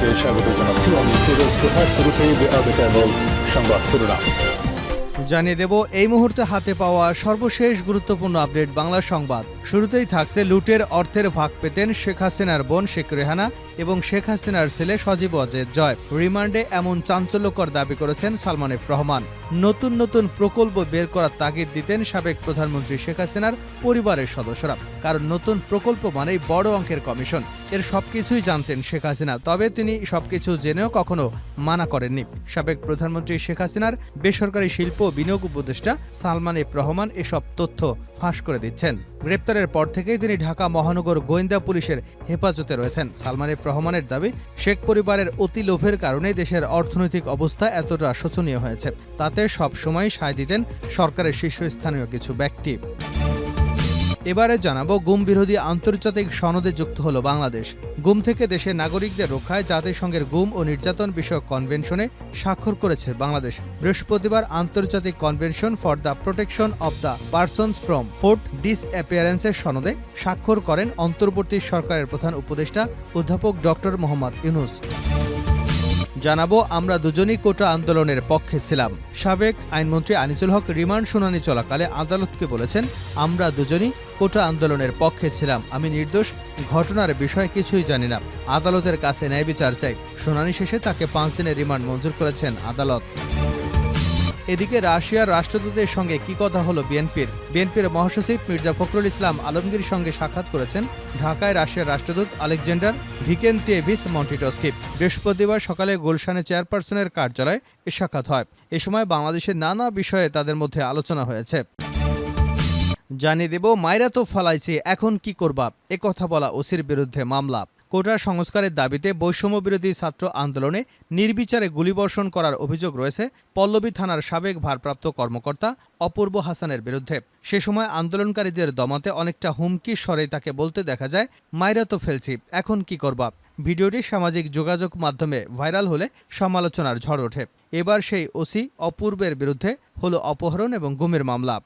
আপনাদেরকে স্বাগত জানাচ্ছি। আমি ফিরোজ দ্য ক্যাবলস সংবাদ শিরোনাম জানিয়ে দেব, এই মুহূর্তে হাতে পাওয়া সর্বশেষ গুরুত্বপূর্ণ আপডেট বাংলা সংবাদ। শুরুতেই থাকছে লুটের অর্থের ভাগ পেতেন শেখ হাসিনার বোন শেখ রেহানা। এবং শেখ হাসিনার ছেলে সজীব অজেদ জয়। রিমান্ডে এমন চাঞ্চল্যকর দাবি করেছেন সালমান এফ রহমান। নতুন নতুন প্রকল্প বের করার তাগিদ দিতেন সাবেক প্রধানমন্ত্রী শেখ হাসিনার পরিবারের সদস্যরা। কারণ নতুন প্রকল্প মানেই বড় অঙ্কের কমিশন। এর সবকিছুই জানতেন শেখ হাসিনা, তবে তিনি সবকিছু জেনেও কখনো মানা করেননি। সাবেক প্রধানমন্ত্রী শেখ হাসিনার বেসরকারি শিল্প বিনিয়োগ উপদেষ্টা সালমান এফ রহমান এসব তথ্য ফাঁস করে দিচ্ছেন। গ্রেপ্তারের পর থেকেই তিনি ঢাকা মহানগর গোয়েন্দা পুলিশের হেফাজতে রয়েছেন। সালমান এফ রহমানের দাবি, শেখ পরিবারের অতি লোভের কারণে দেশের অর্থনৈতিক অবস্থা এতটা শোচনীয় হয়েছে। তাতে সবসময় সায় দিতেন সরকারের শীর্ষস্থানীয় কিছু ব্যক্তি। এবারে জানাব, গুম বিরোধী আন্তর্জাতিক সনদে যুক্ত হল বাংলাদেশ। গুম থেকে দেশের নাগরিকদের রক্ষায় জাতিসংঘের গুম ও নির্যাতন বিষয়ক কনভেনশনে স্বাক্ষর করেছে বাংলাদেশ। বৃহস্পতিবার আন্তর্জাতিক convention for the protection of the persons from forced ডিসঅ্যাপিয়ারেন্সের সনদে স্বাক্ষর করেন অন্তর্বর্তী সরকারের প্রধান উপদেষ্টা অধ্যাপক ডক্টর মোহাম্মদ ইউনুস। জানাব, আমরা দুজনই কোটা আন্দোলনের পক্ষে ছিলাম। সাবেক আইনমন্ত্রী আনিসুল হক রিমান্ড শুনানি চলাকালে আদালতকে বলেছেন, আমরা দুজনই কোটা আন্দোলনের পক্ষে ছিলাম। আমি নির্দোষ, ঘটনার বিষয়ে কিছুই জানি না। আদালতের কাছে ন্যায় বিচার চাই। শুনানি শেষে তাকে পাঁচ দিনের রিমান্ড মঞ্জুর করেছেন আদালত। এদিকে রাশিয়ার রাষ্ট্রদূতের সঙ্গে কি কথা হলো বিএনপির? বিএনপির মহাসচিব মির্জা ফখরুল ইসলাম আলমগীর সঙ্গে সাক্ষাৎ করেছেন ঢাকায় রাশিয়ার রাষ্ট্রদূত আলেকজান্ডার ভিকেন্তিয়েভিস মন্টিটস্কি বৃহস্পতিবার সকালে গুলশানে চেয়ারপারসনের কার্যালয়ে এ সাক্ষাৎ হয়। এ সময় বাংলাদেশের নানা বিষয়ে তাদের মধ্যে আলোচনা হয়েছে। জানিয়ে দেব মাইরা তো ফালাইছে, এখন কি করবা? এ কথা বলা ওসির বিরুদ্ধে মামলা। কোটা সংস্কারের দাবিতে বৈষম্য বিরোধী ছাত্র আন্দোলনে নির্বিচারে গুলিবর্ষণ করার অভিযোগ রয়েছে পল্লবী থানার সাবেক ভারপ্রাপ্ত কর্মকর্তা অপূর্ব হাসানের বিরুদ্ধে। সে সময় আন্দোলনকারীদের দমাতে অনেকটা হুমকির স্বরে তাকে বলতে দেখা যায়, মাইরা তো ফেলছি, এখন কি করবা? ভিডিওটি সামাজিক যোগাযোগ মাধ্যমে ভাইরাল হলে সমালোচনার ঝড় ওঠে। এবার সেই ওসি অপূর্বের বিরুদ্ধে হলো অপহরণ এবং গুমের মামলা।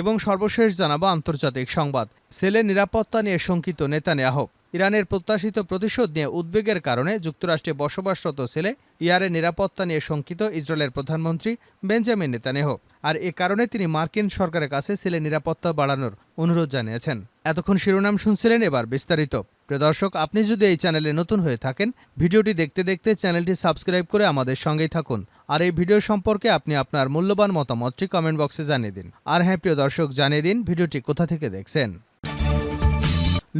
এবং সর্বশেষ জানাব আন্তর্জাতিক সংবাদ। সেলের নিরাপত্তা নিয়ে শঙ্কিত নেতানিয়াহু। ইরানের প্রত্যাশিত প্রতিশোধ নিয়ে উদ্বেগের কারণে যুক্তরাষ্ট্রে বসবাসরত ছেলে ইয়ারের নিরাপত্তা নিয়ে শঙ্কিত ইসরায়েলের প্রধানমন্ত্রী বেঞ্জামিন নেতানিয়াহু আর এ কারণে তিনি মার্কিন সরকারের কাছে ছেলে নিরাপত্তা বাড়ানোর অনুরোধ জানিয়েছেন। এতক্ষণ শিরোনাম শুনছিলেন এবার বিস্তারিত। প্রিয় দর্শক, আপনি যদি এই চ্যানেলে নতুন হয়ে থাকেন, ভিডিওটি দেখতে দেখতে চ্যানেলটি সাবস্ক্রাইব করে আমাদের সঙ্গেই থাকুন। আর এই ভিডিও সম্পর্কে আপনি আপনার মূল্যবান মতামতটি কমেন্ট বক্সে জানিয়ে দিন। আর হ্যাঁ প্রিয় দর্শক, জানিয়ে দিন ভিডিওটি কোথা থেকে দেখছেন।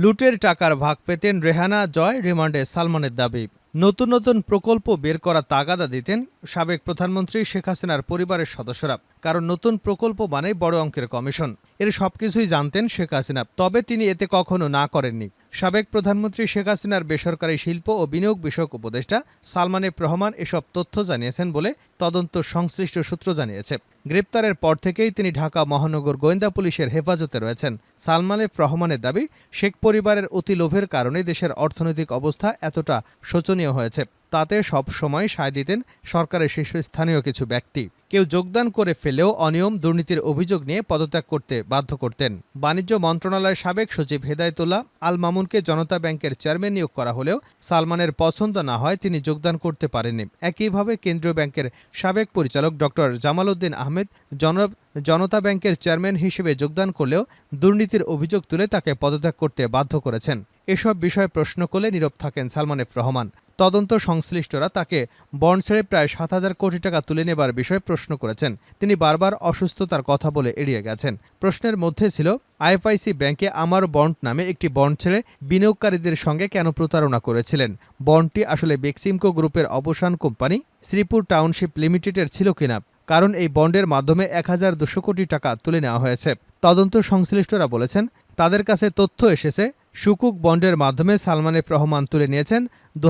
লুটের টাকার ভাগ পেতেন রেহানা জয় রিমান্ডে সালমানের দাবি। নতুন নতুন প্রকল্প বের করা তাগাদা দিতেন সাবেক প্রধানমন্ত্রী শেখ হাসিনার পরিবারের সদস্যরা। কারণ নতুন প্রকল্প মানে বড় অঙ্কের কমিশন। এর সবকিছুই জানতেন শেখ হাসিনা। তবে তিনি এতে কখনো না করেননি। সাবেক প্রধানমন্ত্রী শেখ হাসিনার বেসরকারি শিল্প ও বিনিয়োগ বিষয়ক উপদেষ্টা সালমান রহমান এসব তথ্য জানিয়েছেন বলে তদন্ত সংশ্লিষ্ট সূত্র জানিয়েছে। গ্রেপ্তারের পর থেকেই তিনি ঢাকা মহানগর গোয়েন্দা পুলিশের হেফাজতে রয়েছেন। সালমান রহমানের দাবি, শেখ পরিবারের অতি লোভের কারণে দেশের অর্থনৈতিক অবস্থা এতটা শোচনীয় হয়েছে। তাতে সব সময় সায় দিতেন সরকারের শীর্ষস্থানীয় কিছু ব্যক্তি। কেউ যোগদান করে ফেলেও অনিয়ম দুর্নীতির অভিযোগ নিয়ে পদত্যাগ করতে বাধ্য করতেন। বাণিজ্য মন্ত্রণালয়ের সাবেক সচিব হেদায়তুল্লাহ আল মামুনকে জনতা ব্যাংকের চেয়ারম্যান নিয়োগ করা হলেও সালমানের পছন্দ না হয় তিনি যোগদান করতে পারেননি। একইভাবে কেন্দ্রীয় ব্যাংকের সাবেক পরিচালক ডক্টর জামাল উদ্দিন আহমেদ জন জনতা ব্যাংকের চেয়ারম্যান হিসেবে যোগদান করলেও দুর্নীতির অভিযোগ তুলে তাকে পদত্যাগ করতে বাধ্য করেছেন। এসব বিষয়ে প্রশ্ন করলে নীরব থাকেন সালমান এফ রহমান। তদন্ত সংশ্লিষ্টরা তাকে বন্ড ছেড়ে প্রায় সাত হাজার কোটি টাকা তুলে নেবার বিষয়ে প্রশ্ন করেছেন। তিনি বারবার অসুস্থতার কথা বলে এড়িয়ে গেছেন। প্রশ্নের মধ্যে ছিল, আইএফআইসি ব্যাংকে আমার বন্ড নামে একটি বন্ড ছেড়ে বিনিয়োগকারীদের সঙ্গে কেন প্রতারণা করেছিলেন? বন্ডটি আসলে বেক্সিমকো গ্রুপের অবসান কোম্পানি, শ্রীপুর টাউনশিপ লিমিটেডের ছিল কিনা? কারণ এই বন্ডের মাধ্যমে এক হাজার দুশো কোটি টাকা তুলে নেওয়া হয়েছে। তদন্ত সংশ্লিষ্টরা বলেছেন, তাদের কাছে তথ্য এসেছে সুকুক বন্ডের মাধ্যমে সালমান এফ রহমান তুলে নিয়েছেন দু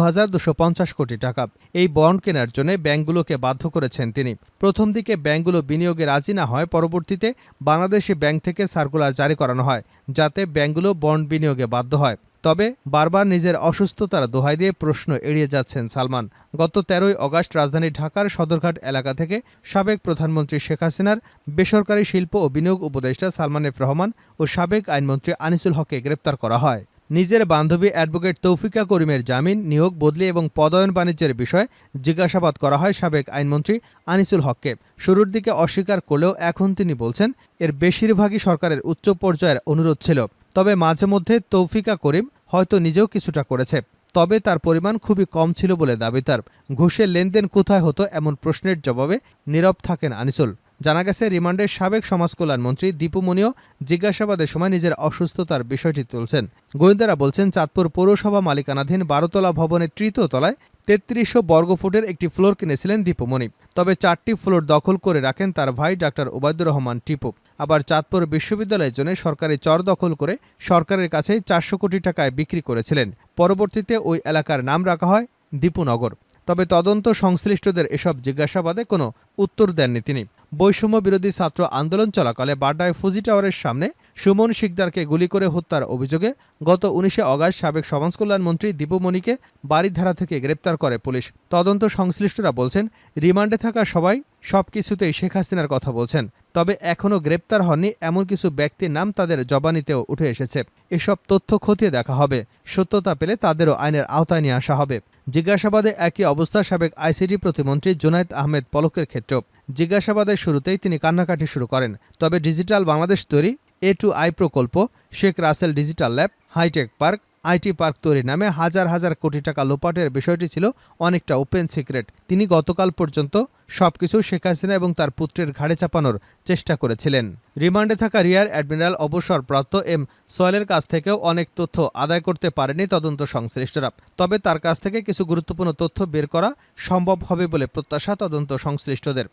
কোটি টাকা। এই বন্ড কেনার জন্য ব্যাংকগুলোকে বাধ্য করেছেন তিনি। প্রথম দিকে ব্যাংকগুলো বিনিয়োগে রাজি না হয়, পরবর্তীতে বাংলাদেশি ব্যাংক থেকে সার্কুলার জারি করানো হয়, যাতে ব্যাংকগুলো বন্ড বিনিয়োগে বাধ্য হয়। তবে বারবার নিজের অসুস্থতার দোহাই দিয়ে প্রশ্ন এড়িয়ে যাচ্ছেন সালমান। গত তেরোই অগাস্ট রাজধানী ঢাকার সদরঘাট এলাকা থেকে সাবেক প্রধানমন্ত্রী শেখ হাসিনার বেসরকারি শিল্প ও বিনিয়োগ উপদেষ্টা সালমান এফ রহমান ও সাবেক আইনমন্ত্রী আনিসুল হককে গ্রেপ্তার করা হয়। নিজের বান্ধবী অ্যাডভোকেট তৌফিকা করিমের জামিন, নিয়োগ, বদলি এবং পদায়ন বাণিজ্যের বিষয়ে জিজ্ঞাসাবাদ করা হয় সাবেক আইনমন্ত্রী আনিসুল হককে। শুরুর দিকে অস্বীকার করলেও এখন তিনি বলছেন, এর বেশিরভাগই সরকারের উচ্চ পর্যায়ের অনুরোধ ছিল। তবে মাঝে মধ্যে তৌফিকা করিম হয়তো নিজেও কিছুটা করেছে। তবে তার পরিমাণ খুবই কম ছিল বলে দাবি তার। ঘুষের লেনদেন কোথায় হতো এমন প্রশ্নের জবাবে নীরব থাকেন আনিসুল। জানা গেছে, রিমান্ডের সাবেক সমাজ কল্যাণ মন্ত্রী দীপুমণিও জিজ্ঞাসাবাদের সময় নিজের অসুস্থতার বিষয়টি তুলছেন। গোয়েন্দারা বলছেন, চাঁদপুর পৌরসভা মালিকানাধীন বারোতলা ভবনের তৃতীয় তলায় তেত্রিশশো বর্গফুটের একটি ফ্লোর কিনেছিলেন দীপুমণি তবে চারটি ফ্লোর দখল করে রাখেন তার ভাই ডাক্তার ওবায়দুর রহমান টিপু। আবার চাঁদপুর বিশ্ববিদ্যালয়ের জন্য সরকারি চর দখল করে সরকারের কাছেই চারশো কোটি টাকায় বিক্রি করেছিলেন। পরবর্তীতে ওই এলাকার নাম রাখা হয় দীপুনগর। তবে তদন্ত সংশ্লিষ্টদের এসব জিজ্ঞাসাবাদে কোনো উত্তর দেননি তিনি। বৈষম্য বিরোধী ছাত্র আন্দোলন চলাকালে বাড্ডায় ফুজি টাওয়ারের সামনে সুমন শিকদারকে গুলি করে হত্যার অভিযোগে গত উনিশে অগাস্ট সাবেক সমাজ মন্ত্রী দীপু দীপুমণিকে বাড়িধারা থেকে গ্রেপ্তার করে পুলিশ। তদন্ত সংশ্লিষ্টরা বলছেন, রিমান্ডে থাকা সবাই সব কিছুতেই শেখ হাসিনার কথা বলছেন। তবে এখনও গ্রেপ্তার হননি এমন কিছু ব্যক্তির নাম তাদের জবানিতেও উঠে এসেছে। এসব তথ্য খতিয়ে দেখা হবে। সত্যতা পেলে তাদেরও আইনের আওতায় নিয়ে আসা হবে। জিজ্ঞাসাবাদে একই অবস্থা সাবেক আইসিটি প্রতিমন্ত্রী জুনায়েদ আহমেদ পলকের ক্ষেত্রেও। জিজ্ঞাসাবাদের শুরুতেই তিনি কান্নাকাটি শুরু করেন। তবে ডিজিটাল বাংলাদেশ তৈরি এ টু আই প্রকল্প, Sheikh Russel digital lab, hi tech park IT park তৈরি নামে হাজার হাজার কোটি টাকা লোপাটের বিষয়টি ছিল অনেকটা ওপেন সিক্রেট। তিনি গতকাল পর্যন্ত সবকিছু শেখ হাসিনা এবং তার পুত্রের ঘাড়ে চাপানোর চেষ্টা করেছিলেন। রিমান্ডে থাকা রিয়ার অ্যাডমিরাল অবসরপ্রাপ্ত এম সোয়েলের কাছ থেকেও অনেক তথ্য আদায় করতে পারেনি তদন্ত সংশ্লিষ্টরা। তবে তার কাছ থেকে কিছু গুরুত্বপূর্ণ তথ্য বের করা সম্ভব হবে বলে প্রত্যাশা তদন্ত সংশ্লিষ্টদের।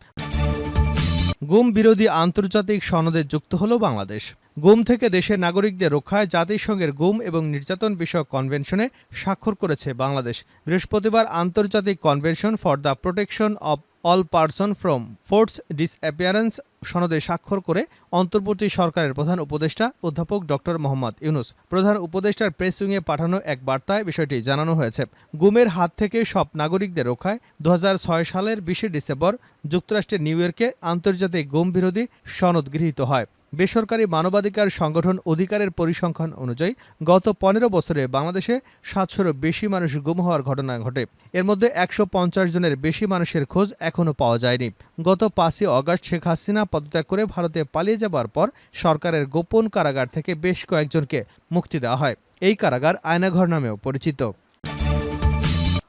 গুম বিরোধী আন্তর্জাতিক সনদে যুক্ত হল বাংলাদেশ। গুম থেকে দেশের নাগরিকদের রক্ষায় জাতিসংঘের গুম এবং নির্যাতন বিষয়ক কনভেনশনে স্বাক্ষর করেছে বাংলাদেশ। বৃহস্পতিবার আন্তর্জাতিক convention for the protection of all person from force disappearance সনদে স্বাক্ষর করে অন্তর্বর্তী সরকারের প্রধান উপদেষ্টা অধ্যাপক ডক্টর মোহাম্মদ ইউনুস। প্রধান উপদেষ্টার প্রেস উইংয়ে পাঠানো এক বার্তায় বিষয়টি জানানো হয়েছে। গুমের হাত থেকে সব নাগরিকদের রক্ষায় দু হাজার ছয় সালের বিশে ডিসেম্বর যুক্তরাষ্ট্রের নিউ ইয়র্কে আন্তর্জাতিক গুম বিরোধী সনদ গৃহীত হয়। বেসরকারি মানবাধিকার সংগঠন অধিকারের পরিসংখ্যান অনুযায়ী গত পনেরো বছরে বাংলাদেশে সাতশোরও বেশি মানুষ গুম হওয়ার ঘটনা ঘটে। এর মধ্যে একশো পঞ্চাশ জনের বেশি মানুষের খোঁজ এখনও পাওয়া যায়নি। গত পাঁচই অগাস্ট শেখ হাসিনা পদত্যাগ করে ভারতে পালিয়ে যাবার পর সরকারের গোপন কারাগার থেকে বেশ কয়েকজনকে মুক্তি দেওয়া হয়। এই কারাগার আয়নাঘর নামেও পরিচিত।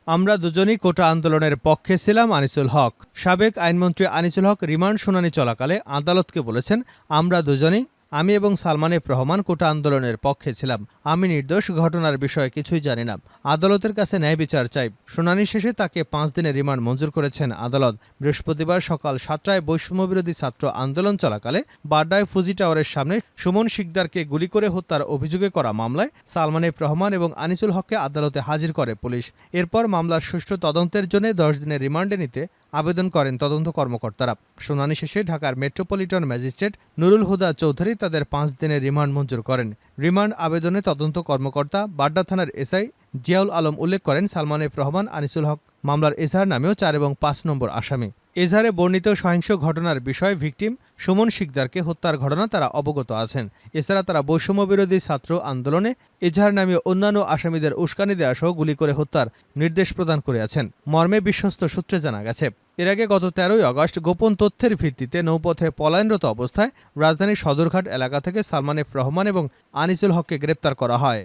আমরা দুজনই কোটা আন্দোলনের পক্ষে ছিলাম আনিসুল হক। সাবেক আইনমন্ত্রী আনিসুল হক রিমান্ড শুনানি চলাকালে আদালতকে বলেছেন, আমরা দুজনই আমি এবং সালমান এফ রহমান কোটা আন্দোলনের পক্ষে ছিলাম। আমি নির্দোষ ঘটনার বিষয়ে কিছুই জানি না। আদালতের কাছে ন্যায় বিচার চাই। শুনানি শেষে তাকে পাঁচ দিনের রিমান্ড মঞ্জুর করেছেন আদালত। বৃহস্পতিবার সকাল সাতটায় বৈষম্যবিরোধী ছাত্র আন্দোলন চলাকালে বাড্ডায় ফুজি টাওয়ারের সামনে সুমন শিকদারকে গুলি করে হত্যার অভিযোগে করা মামলায় সালমান এফ রহমান এবং আনিসুল হককে আদালতে হাজির করে পুলিশ। এরপর মামলার সুষ্ঠু তদন্তের জন্য দশ দিনের রিমান্ডে নিতে আবেদন করেন তদন্ত কর্মকর্তারা। শুনানি শেষে ঢাকার মেট্রোপলিটন ম্যাজিস্ট্রেট নুরুল হুদা চৌধুরী তাদের পাঁচ দিনের রিমান্ড মঞ্জুর করেন। রিমান্ড আবেদনে তদন্ত কর্মকর্তা, বাড্ডা থানার এসআই জিয়াউল আলম উল্লেখ করেন, সালমান এফ রহমান, আনিসুল হক মামলার এজাহার নামেও চার এবং পাঁচ নম্বর আসামি। এজাহারে বর্ণিত সহিংস ঘটনার বিষয়ে ভিকটিম সুমন শিকদারকে হত্যার ঘটনা তারা অবগত আছেন। এছাড়া তারা বৈষম্যবিরোধী ছাত্র আন্দোলনে এজাহার নামীয় অন্যান্য আসামিদের উস্কানি দেওয়া সহ গুলি করে হত্যার নির্দেশ প্রদান করে আছেন। মর্মে বিশ্বস্ত সূত্রে জানা গেছে, এর আগে গত তেরোই আগস্ট গোপন তথ্যের ভিত্তিতে নৌপথে পলায়নরত অবস্থায় রাজধানীর সদরঘাট এলাকা থেকে সালমান এফ রহমান এবং আনিসুল হককে গ্রেপ্তার করা হয়।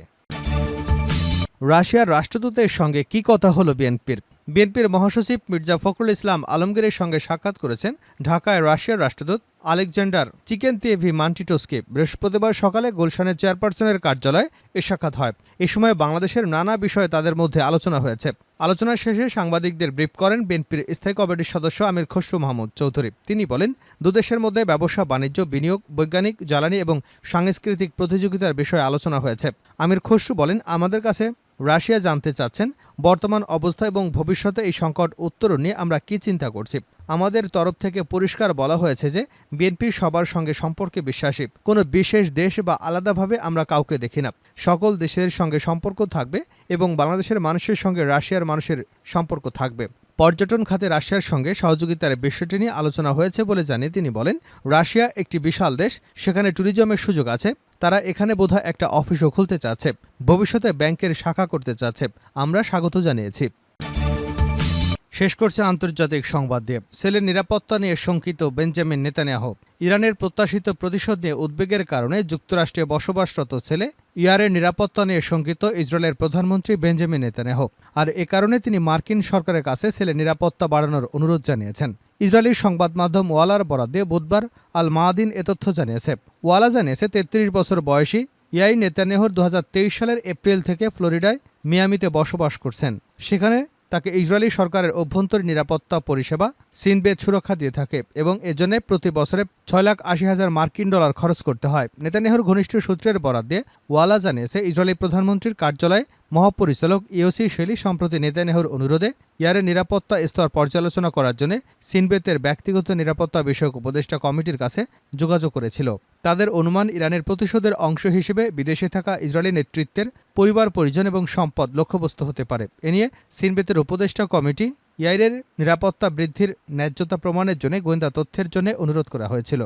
রাশিয়ার রাষ্ট্রদূতের সঙ্গে কি কথা হলো বিএনপির? বিএনপির মহাসচিব মির্জা ফখরুল ইসলাম আলমগীরের সঙ্গে সাক্ষাৎ করেছেন ঢাকায় রাশিয়ার রাষ্ট্রদূত আলেকজান্ডার চিকেনতিয়েভি মান্টিটোসকে। বৃহস্পতিবার সকালে গুলশানের চেয়ারপারসনের কার্যালয়ে এ সাক্ষাৎ হয়। এ সময় বাংলাদেশের নানা বিষয়ে তাদের মধ্যে আলোচনা হয়েছে। আলোচনা শেষে সাংবাদিকদের ব্রিফ করেন বিএনপির স্থায়ী কমিটির সদস্য আমির খসরু মাহমুদ চৌধুরী। তিনি বলেন দুদেশের মধ্যে ব্যবসা, বাণিজ্য, বিনিয়োগ, বৈজ্ঞানিক, জ্বালানি এবং সাংস্কৃতিক প্রতিযোগিতার বিষয়ে আলোচনা হয়েছে। আমির খসরু বলেন, আমাদের কাছে রাশিয়া জানতে চাচ্ছেন বর্তমান অবস্থা এবং ভবিষ্যতে এই সংকট উত্তরণ নিয়ে আমরা কি চিন্তা করছি। আমাদের তরফ থেকে পরিষ্কার বলা হয়েছে যে, বিএনপি সবার সঙ্গে সম্পর্কে বিশ্বাসী। কোনো বিশেষ দেশ বা আলাদাভাবে আমরা কাউকে দেখি না। সকল দেশের সঙ্গে সম্পর্ক থাকবে এবং বাংলাদেশের মানুষের সঙ্গে রাশিয়ার মানুষের সম্পর্ক থাকবে। পর্যটন খাতে রাশিয়ার সঙ্গে সহযোগিতার বিষয়টি নিয়ে আলোচনা হয়েছে বলে জানিয়ে তিনি বলেন, রাশিয়া একটি বিশাল দেশ, সেখানে ট্যুরিজমের সুযোগ আছে, তারা এখানে বোধহয় একটা অফিসও খুলতে চাচ্ছে, ভবিষ্যতে ব্যাংকের শাখা করতে চাচ্ছে, আমরা স্বাগত জানিয়েছি। শেষ করছে আন্তর্জাতিক সংবাদ দিয়ে। সেলের নিরাপত্তা নিয়ে শঙ্কিত বেঞ্জামিন নেতানিয়াহ। ইরানের প্রত্যাশিত প্রতিশোধ নিয়ে উদ্বেগের কারণে যুক্তরাষ্ট্রে বসবাসরত ছেলে ইয়ারের নিরাপত্তা নিয়ে শঙ্কিত ইসরায়েলের প্রধানমন্ত্রী বেঞ্জামিন নেতানিয়াহ। আর এ কারণে তিনি মার্কিন সরকারের কাছে ছেলে নিরাপত্তা বাড়ানোর অনুরোধ জানিয়েছেন। ইসরায়েলি সংবাদ মাধ্যম ওয়ালার বরাদ্দে বুধবার আল মাহাদিন এ তথ্য জানিয়েছে। ওয়ালা জানিয়েছে, তেত্রিশ বছর বয়সী ইয়াই নেতানিয়াহুর দু হাজার তেইশ সালের এপ্রিল থেকে ফ্লোরিডায় মিয়ামিতে বসবাস করছেন। সেখানে তাকে ইসরায়েলি সরকারের অভ্যন্তরীণ নিরাপত্তা পরিষেবা সিনবেদ সুরক্ষা দিয়ে থাকে এবং এজন্য প্রতি বছরে ছয় লাখ আশি হাজার মার্কিন ডলার খরচ করতে হয়। নেতানিয়াহুর ঘনিষ্ঠ সূত্রের বরাদ্দে ওয়ালা জানিয়েছে, ইসরায়েলি প্রধানমন্ত্রীর কার্যালয় মহাপরিচালক ইওসি শেলি সম্প্রতি নেতানিয়াহুর অনুরোধে ইয়ারের নিরাপত্তা স্তর পর্যালোচনা করার জন্য সিনবেতের ব্যক্তিগত নিরাপত্তা বিষয়ক উপদেষ্টা কমিটির কাছে যোগাযোগ করেছিল। তাদের অনুমান ইরানের প্রতিশোধের অংশ হিসেবে বিদেশে থাকা ইসরায়েলি নেতৃত্বের পরিবার, পরিজন এবং সম্পদ লক্ষ্যবস্তু হতে পারে। এ নিয়ে সিনবেতের উপদেষ্টা কমিটি ইয়াইরের নিরাপত্তা বৃদ্ধির ন্যায্যতা প্রমাণের জন্য গোয়েন্দা তথ্যের জন্য অনুরোধ করা হয়েছিল।